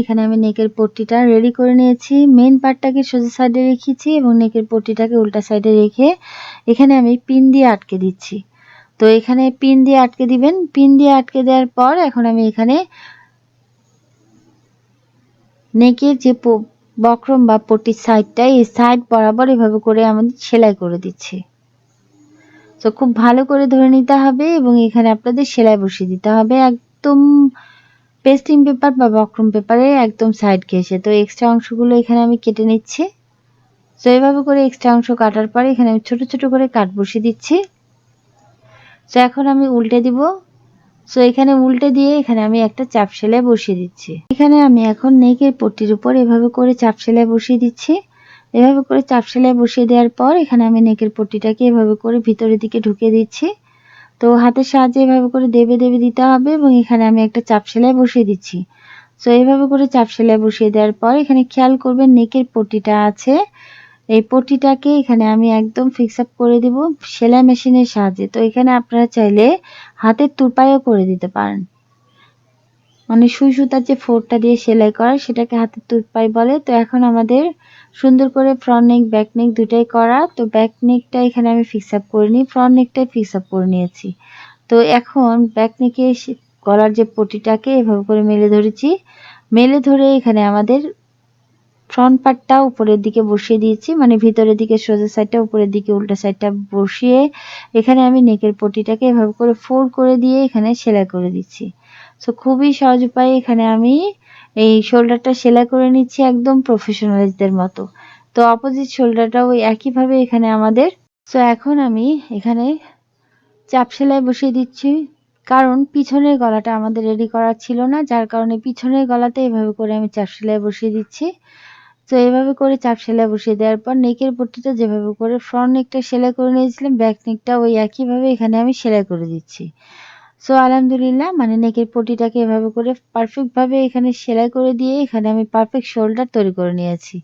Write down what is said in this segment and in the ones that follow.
এখানে আমি নেকের পট্টিটা রেডি করে নিয়েছি। মেন পার্টটাকে সোজা সাইডে রেখেছি এবং নেকের পট্টিটাকে উল্টা সাইডে রেখে এখানে আমি পিন দিয়ে আটকে দিচ্ছি। তো এখানে পিন দিয়ে আটকে দিবেন। পিন দিয়ে আটকে দেওয়ার পর এখন আমি এখানে নেকের যে বক্রম বা পট্টির সাইডটা এই সাইড বরাবর এভাবে করে আমি সেলাই করে দিচ্ছি। তো খুব ভালো করে ধরে নিতে হবে এবং এখানে আপনাদের সেলাই বসিয়ে দিতে হবে। একদম পেস্টিং পেপার বা বক্রম পেপারে একদম সাইড ঘেসে তো এক্সট্রা অংশগুলো এখানে আমি কেটে নিচ্ছি। তো এইভাবে করে এক্সট্রা অংশ কাটার পরে এখানে আমি ছোট ছোট করে কাট বসিয়ে দিচ্ছি। তো এখন আমি উল্টে দিব। সো এখানে উল্টে দিয়ে এখানে আমি একটা চাপ সেলাই বসিয়ে দিচ্ছি। এখানে আমি এখন নেকের পট্টির উপর এভাবে করে চাপ সেলাই বসিয়ে দিচ্ছি। এভাবে করে চাপ সেলাই বসিয়ে দেওয়ার পর এখানে আমি নেকের পট্টিটাকে এভাবে করে ভিতরের দিকে ঢুকিয়ে দিচ্ছি। তো হাতের সাহায্যে এভাবে করে দেবে দেবে দিতে হবে এবং এখানে আমি একটা চাপ সেলাই বসিয়ে দিচ্ছি। তো এইভাবে করে চাপ সেলাই বসিয়ে দেওয়ার পর এখানে খেয়াল করবেন নেকের পটিটা আছে। এই পটিটাকে এখানে আমি একদম ফিক্স আপ করে দিব সেলাই মেশিনের সাহায্যে। তো এখানে আপনারা চাইলে হাতের তুপায়ও করে দিতে পারেন। মানে সুই সুতার যে ফোরটা দিয়ে সেলাই করা, সেটাকে হাতের তুপাই বলে। তো এখন আমাদের সুন্দর করে ফ্রন্ট নেক ব্যাক নেক দুটাই করা। তো ব্যাক নেকটা এখানে আমি ফিক্স আপ করে নিই। ফ্রন্ট নেকটাই ফিক্স আপ করে নিয়েছি। তো এখন ব্যাক নেকে গলার যে পটিটাকে এভাবে করে মেলে ধরেছি। মেলে ধরে এখানে আমাদের ফ্রন্ট পার্টটা উপরের দিকে বসিয়ে দিয়েছি। মানে ভিতরের দিকে সোজা সাইডটা উপরের দিকে উল্টা সাইডটা বসিয়ে এখানে আমি নেকের পটিটাকে এভাবে করে ফোল্ড করে দিয়ে এখানে সেলাই করে দিচ্ছি। সো খুবই সহজ উপায়ে এখানে আমি এই শোল্ডারটা সেলাই করে নিচ্ছি একদম প্রফেশনালদের মতো। তো অপোজিট শোল্ডারটাও ওই একইভাবে এখানে আমাদের। সো এখন আমি এখানে চাপ সেলাই বসিয়ে দিচ্ছি। কারণ পিছনের গলাটা আমাদের রেডি করা ছিল না, যার কারণে পিছনের গলাতে এভাবে করে আমি চাপ সেলাই বসিয়ে দিচ্ছি। তো এভাবে করে চাপ সেলাই বসিয়ে দেওয়ার পর নেকের পট্টিটা যেভাবে করে ফ্রন্ট নেকটা সেলাই করে নিয়েছিলাম ব্যাক নেকটা ওই একইভাবে এখানে আমি সেলাই করে দিচ্ছি। সো আলহামদুলিল্লাহ মানে নেকের পটিটাকে এভাবে করে পারফেক্টভাবে এখানে সেলাই করে দিয়ে এখানে আমি পারফেক্ট শোল্ডার তৈরি করে নিয়েছি।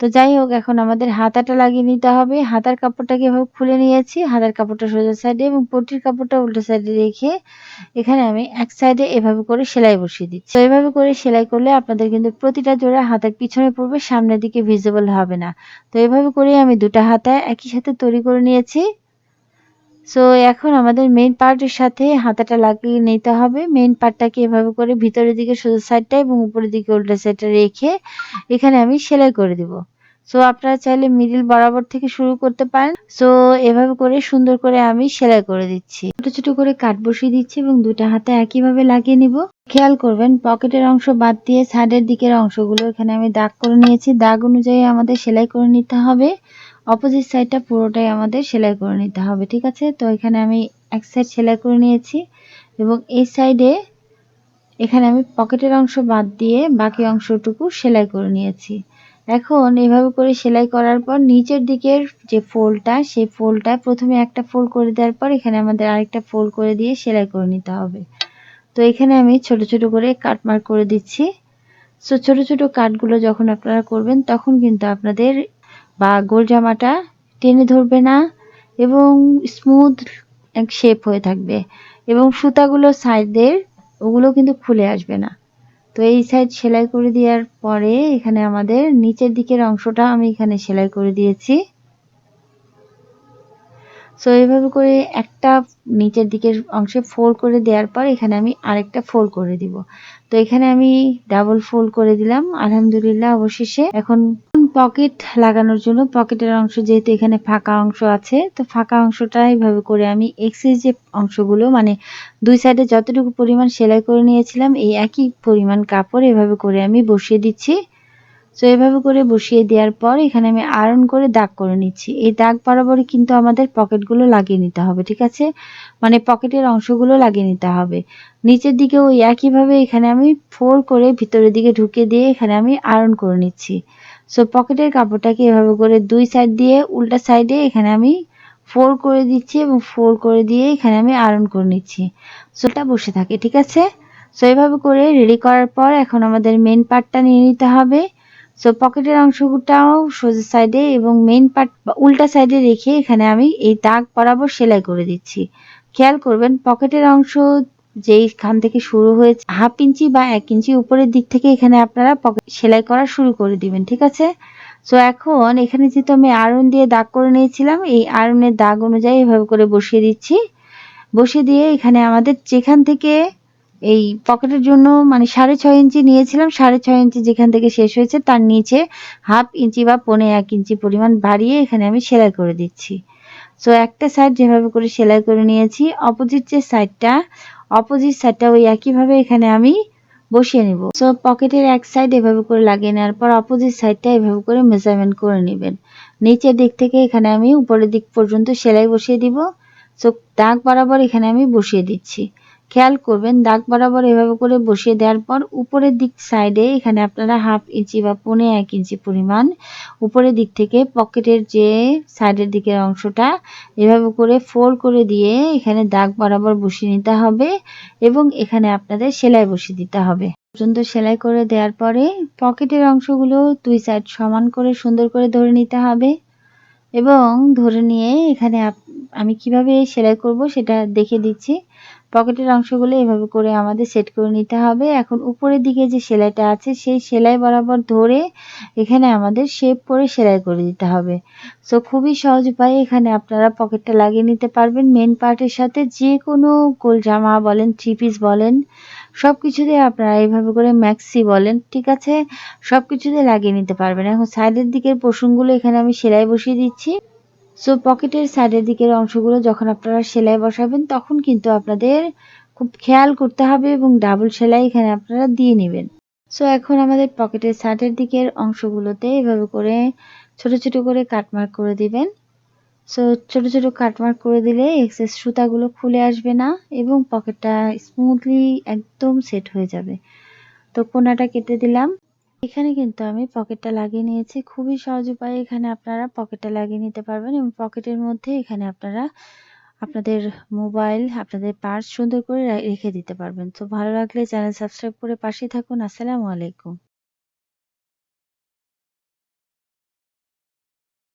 তো যাই হোক, এখন আমাদের হাতাটা লাগিয়ে নিতে হবে। হাতার কাপড়টাকে এভাবে খুলে নিয়েছি। হাতার কাপড়টা সোজা সাইডে এবং পটির কাপড়টা উল্টো সাইডে রেখে এখানে আমি এক সাইডে এভাবে করে সেলাই বসিয়ে দিচ্ছি। তো এভাবে করে সেলাই করলে আপনাদের কিন্তু প্রতিটা জোড়া হাতের পিছনে পড়বে, সামনের দিকে ভিজিবল হবে না। তো এভাবে করে আমি দুটা হাতা একই সাথে তৈরি করে নিয়েছি। সো এখন আমাদের মেইন পার্টের সাথে হাতাটা লাগিয়ে নিতে হবে। মেইন পার্টটাকে এভাবে করে ভিতরের দিকে সোজা সাইডটা এবং উপরের দিকে উল্টা সাইডটা রেখে এখানে আমি সেলাই করে দিব। সো আপনারা চাইলে মিডিল বরাবর থেকে শুরু করতে পারেন। সো এভাবে করে সুন্দর করে আমি সেলাই করে দিচ্ছি। ছোট ছোট করে কাট বসিয়ে দিচ্ছি এবং দুটা হাতে একইভাবে লাগিয়ে নিব। খেয়াল করবেন, পকেটের অংশ বাদ দিয়ে সাইডের দিকের অংশগুলো এখানে আমি দাগ করে নিয়েছি। দাগ অনুযায়ী আমাদের সেলাই করে নিতে হবে। অপোজিট সাইডটা পুরোটাই আমাদের সেলাই করে নিতে হবে, ঠিক আছে? তো এখানে আমি এক সাইড সেলাই করে নিয়েছি এবং এই সাইডে এখানে আমি পকেটের অংশ বাদ দিয়ে বাকি অংশটুকু সেলাই করে নিয়েছি। এখন এভাবে করে সেলাই করার পর নিচের দিকের যে ফোলটা সেই ফোলটা প্রথমে একটা ফোল করে দেওয়ার পর এখানে আমাদের আরেকটা ফোল করে দিয়ে সেলাই করে নিতে হবে। তো এখানে আমি ছোট ছোট করে কাটমার্ক করে দিচ্ছি। সো ছোট ছোট কাটগুলো যখন আপনারা করবেন, তখন কিন্তু আপনাদের বা গোল জামাটা টেনে ধরবে না এবং স্মুথ এক শেপ হয়ে থাকবে এবং সুতাগুলো সাইডের ওগুলো কিন্তু খুলে আসবে না। তো এই সাইড সেলাই করে দেওয়ার পরে এখানে আমাদের নিচের দিকের অংশটা আমি এখানে সেলাই করে দিয়েছি। সো এইভাবে করে একটা নিচের দিকের অংশে ফোল্ড করে দেওয়ার পর এখানে আমি আরেকটা ফোল্ড করে দিব। তো এখানে আমি ডাবল ফোল্ড করে দিলাম। আলহামদুলিল্লাহ, অবশেষে এখন পকেট লাগানোর জন্য পকেটের অংশ যেহেতু এখানে ফাঁকা অংশ আছে, তো ফাঁকা অংশটা এইভাবে করে আমি এক্সেস যে অংশগুলো মানে দুই সাইডে যতটুকু পরিমাণ সেলাই করে নিয়েছিলাম, এই একই পরিমাণ কাপড় এভাবে করে আমি বসিয়ে দিচ্ছি। তো এভাবে করে বসিয়ে দেওয়ার পর এখানে আমি আয়রন করে দাগ করে নিচ্ছি। এই দাগ বরাবরই কিন্তু আমাদের পকেটগুলো লাগিয়ে নিতে হবে, ঠিক আছে? মানে পকেটের অংশগুলো লাগিয়ে নিতে হবে। নিচের দিকে ওই একইভাবে এখানে আমি ফোর করে ভিতরের দিকে ঢুকে দিয়ে এখানে আমি আয়রন করে নিচ্ছি। সো পকেটের কাপড়টাকে এভাবে করে দুই সাইড দিয়ে, উল্টা সাইডে এখানে আমি ফোর করে দিচ্ছি এবং ফোর করে দিয়ে এখানে আমি আয়রন করে নিচ্ছি। সোটা বসে থাকে, ঠিক আছে? সো এভাবে করে রেডি করার পর এখন আমাদের মেন পার্টটা নিয়ে নিতে হবে। সো পকেটের অংশটাও সোজা সাইডে এবং মেন পার্ট উল্টা সাইডে রেখে এখানে আমি এই দাগ বরাবর সেলাই করে দিচ্ছি। খেয়াল করবেন পকেটের অংশ যেইখান থেকে শুরু হয়েছে, হাফ ইঞ্চি বা এক ইঞ্চি উপরের দিক থেকে এখানে আপনারা সেলাই করা শুরু করে দিবেন, ঠিক আছে? সো এখন এখানে যেহেতু আমি আয়রন দিয়ে দাগ করে নিয়েছিলাম, এই আয়রনের দাগ অনুযায়ী এভাবে করে বসিয়ে দিচ্ছি। বসিয়ে দিয়ে এখানে আমাদের যেখান থেকে এই পকেটের জন্য মানে সাড়ে ছয় ইঞ্চি নিয়েছিলাম, সাড়ে ছয় ইঞ্চি যেখান থেকে শেষ হয়েছে তার নিচে হাফ ইঞ্চি বা পনে এক ইঞ্চি পরিমাণ বাড়িয়ে এখানে আমি সেলাই করে দিচ্ছি। সো একটা সাইড যেভাবে করে সেলাই করে নিয়েছি অপোজিট যে সাইডটা অপোজিট সাইডটা ওই একইভাবে এখানে আমি বসিয়ে নিব। সো পকেটের এক সাইড এভাবে করে লাগিয়ে নেওয়ার পর অপোজিট সাইডটা এভাবে করে মেজারমেন্ট করে নেবেন। নিচের দিক থেকে এখানে আমি উপরের দিক পর্যন্ত সেলাই বসিয়ে দিব। সো দাগ বরাবর এখানে আমি বসিয়ে দিচ্ছি। খেয়াল করবেন, দাগ বরাবর এভাবে করে বসিয়ে দেওয়ার পর উপরের দিক সাইডে এখানে আপনারা হাফ ইঞ্চি বা পনে এক ইঞ্চি পরিমাণ উপরের দিক থেকে পকেটের যে সাইডের দিকের অংশটা এভাবে করে ফোল্ড করে দিয়ে এখানে দাগ বরাবর বসিয়ে নিতে হবে এবং এখানে আপনাদের সেলাই বসিয়ে দিতে হবে। পর্যন্ত সেলাই করে দেওয়ার পরে পকেটের অংশগুলো দুই সাইড সমান করে সুন্দর করে ধরে নিতে হবে এবং ধরে নিয়ে এখানে আমি কীভাবে সেলাই করব সেটা দেখে দিচ্ছি। পকেটের অংশগুলো এভাবে করে আমাদের সেট করে নিতে হবে। এখন উপরের দিকে যে সেলাইটা আছে, সেই সেলাই বরাবর ধরে এখানে আমাদের শেপ করে সেলাই করে দিতে হবে। সো খুবই সহজ উপায়ে এখানে আপনারা পকেটটা লাগিয়ে নিতে পারবেন। মেন পার্টের সাথে যে কোনো গোল জামা বলেন থ্রি পিস বলেন সব কিছুতে আপনারা এইভাবে করে ম্যাক্সি বলেন, ঠিক আছে? সব কিছুতে লাগিয়ে নিতে পারবেন। এখন সাইডের দিকের পোষণগুলো এখানে আমি সেলাই বসিয়ে দিচ্ছি। সো পকেটের সাইডের দিকের অংশগুলো যখন আপনারা সেলাই বসাবেন, তখন কিন্তু আপনাদের খুব খেয়াল করতে হবে এবং ডাবল সেলাই এখানে আপনারা দিয়ে নেবেন। সো এখন আমাদের পকেটের সাইডের দিকের অংশগুলোতে এভাবে করে ছোট ছোট করে কাটমার্ক করে দিবেন। সো ছোট ছোট কাটমার্ক করে দিলে এক্সেস সুতাগুলো খুলে আসবে না এবং পকেটটা স্মুথলি একদম সেট হয়ে যাবে। তো, কোনাটা কেটে দিলাম। এখানে কিন্তু আমি পকেটটা লাগিয়ে নিয়েছি। খুবই সহজ উপায়ে এখানে আপনারা পকেটটা লাগিয়ে নিতে পারবেন এবং পকেটের মধ্যে এখানে আপনারা আপনাদের মোবাইল, আপনাদের পার্স সুন্দর করে রেখে দিতে পারবেন। তো ভালো লাগলে চ্যানেল সাবস্ক্রাইব করে পাশে থাকুন। আসসালামু আলাইকুম।